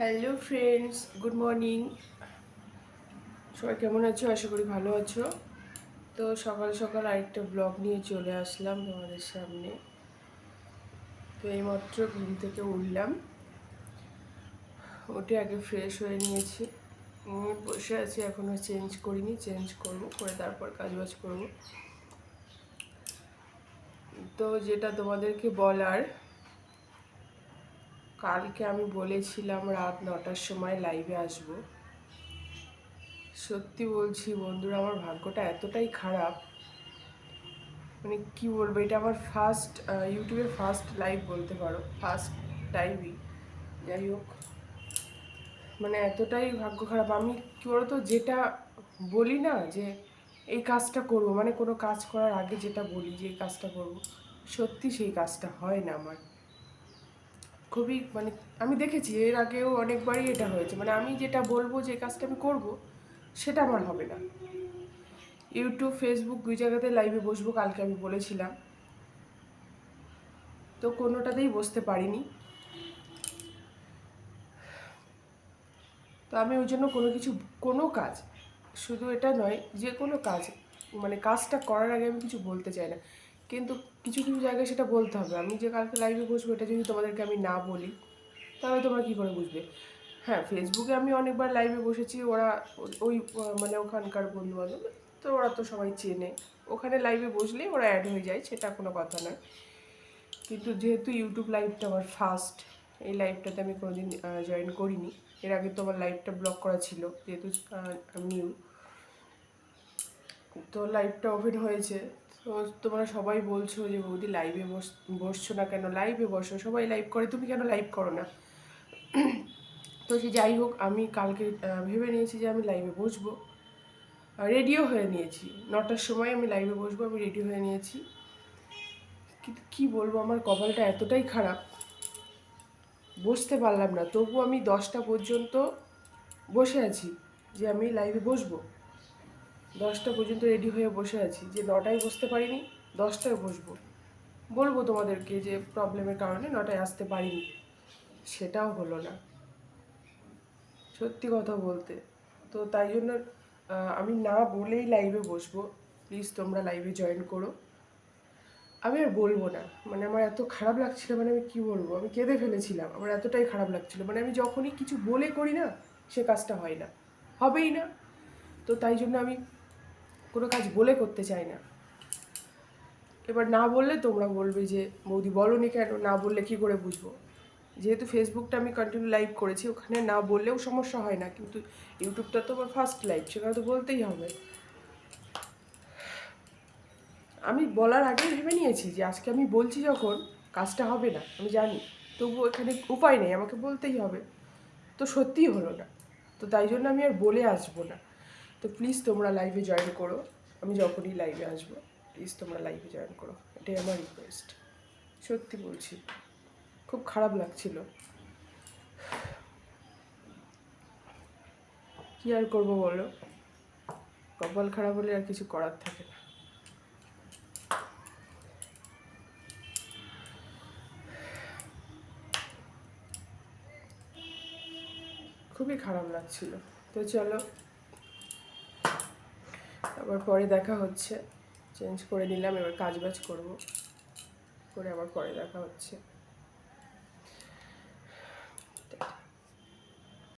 Hello friends good morning সবাই কেমন আছো? আশা করি ভালো আছো। তো সকাল সকাল আরেকটা ব্লগ নিয়ে চলে আসলাম তোমাদের সামনে। তো এইমাত্র ঘুম থেকে উঠলাম। ওটি আগে ফ্রেশ হয়ে নিয়েছি। বসে আছি এখনও চেঞ্জ করিনি। চেঞ্জ করব, করে তারপর কাজবাজ করব। তো যেটা তোমাদেরকে বলার কালকে আমি বলেছিলাম রাত নটার সময় লাইভে আসব। সত্যি বলছি বন্ধুরা, আমার ভাগ্যটা এতটাই খারাপ। মানে কি বলব, এটা আমার ফার্স্ট ইউটিউবে ফার্স্ট লাইভ বলতে পারো ফার্স্ট লাইভই যাই হোক মানে এতটাই ভাগ্য খারাপ। আমি কি বলতো, যেটা বলি না যে এই কাজটা করব মানে কোনো কাজ করার আগে যেটা বলি যে এই কাজটা করব, সত্যি সেই কাজটা হয় না আমার। খুবই মানে আমি দেখেছি, এর আগেও অনেকবারই এটা হয়েছে। মানে আমি যেটা বলব যে কাজটা আমি করব, সেটা আমার হবে না। ইউটিউব ফেসবুক দুই জায়গাতে লাইভে বসবো, কালকে আমি বলেছিলাম। তো কোনোটাতেই বসতে পারিনি। তো আমি ওই জন্য কোনো কিছু, কোনো কাজ, শুধু এটা নয়, যে কোনো কাজ মানে কাজটা করার আগে আমি কিছু বলতে চাই না। কিন্তু কিছু কিছু জায়গায় সেটা বলতে হবে। আমি যে কালকে লাইভে বসবো, এটা যদি তোমাদেরকে আমি না বলি, তাহলে তোমরা কী করে বুঝবে? হ্যাঁ ফেসবুকে আমি অনেকবার লাইভে বসেছি, ওরা ওই মানে ওখানকার বন্ধু বান্ধব তো ওরা তো সবাই চেনে। ওখানে লাইভে বসলে ওরা অ্যাড হয়ে যায়, সেটা কোনো কথা নয়। কিন্তু যেহেতু ইউটিউব লাইভটা আমার ফার্স্ট এই লাইভটাতে আমি কোনোদিন জয়েন করিনি। এর আগে তো আমার লাইভটা ব্লক করা ছিল, যেহেতু নিউ তো লাইভটা ওপেন হয়েছে। তো তোমরা সবাই বলছো যে, বৌদি লাইভে বস, বসছো না কেন? লাইভে বসো। সবাই লাইভ করে। তুমি কেন লাইভ করো না? তো সে যাই হোক, আমি কালকে ভেবে নিয়েছি যে আমি লাইভে বসবো। রেডিও হয়ে নিয়েছি। নটার সময় আমি লাইভে বসবো, আমি রেডি হয়ে নিয়েছি। কিন্তু কী বলব? আমার কপালটা এতটাই খারাপ। বসতে পারলাম না। তবু আমি দশটা পর্যন্ত বসে আছি যে আমি লাইভে বসবো। দশটা পর্যন্ত রেডি হয়ে বসে আছি। যে নটায় বসতে পারিনি, দশটায় বসবো। বলব তোমাদেরকে যে প্রবলেমের কারণে নটায় আসতে পারিনি। সেটাও হলো না। সত্যি কথা বলতে। তো তাই জন্য আমি না বলেই লাইভে বসবো। প্লিজ তোমরা লাইভে জয়েন করো। আমি আর বলব না। মানে আমার এত খারাপ লাগছিল মানে আমি কি বলব? আমি কেঁদে ফেলেছিলাম। আমার এতটাই খারাপ লাগছিল। মানে আমি যখনই কিছু বলে করি না, সে কাজটা হয় না। হবেই না। তো তাই জন্য আমি কোনো কাজ বলে করতে চাই না। এবার না বললে তোমরা বলবে যে, বৌদি, বলনি কেন? না বললে কি করে বুঝব? যেহেতু ফেসবুকটা আমি কন্টিনিউ লাইভ করেছি, ওখানে না বললেও সমস্যা হয় না। কিন্তু ইউটিউবটা তো আমার ফার্স্ট লাইভ সেখানে তো বলতেই হবে। আমি বলার আগে ভেবে নিয়েছি যে, আজকে আমি বলছি যখন, কাজটা হবে না, আমি জানি। তবু এখানে উপায় নেই, আমাকে বলতেই হবে। তো সত্যিই হলো না। তো তাই জন্য আমি আর বলে আসব না। তো প্লিজ তোমরা লাইভে জয়েন করো। আমি যখনই লাইভে আসব প্লিজ তোমরা লাইভে জয়েন করো। এটাই আমার রিকোয়েস্ট সত্যি বলছি, খুব খারাপ লাগছিল। কি আর করব বলো? কপাল খারাপ হলে আর কিছু করার থাকে না। খুবই খারাপ লাগছিল। তো চলো আবার পরে দেখা হচ্ছে। চেঞ্জ করে নিলাম, এবার কাজ বাজ করব। করে আবার পরে দেখা হচ্ছে।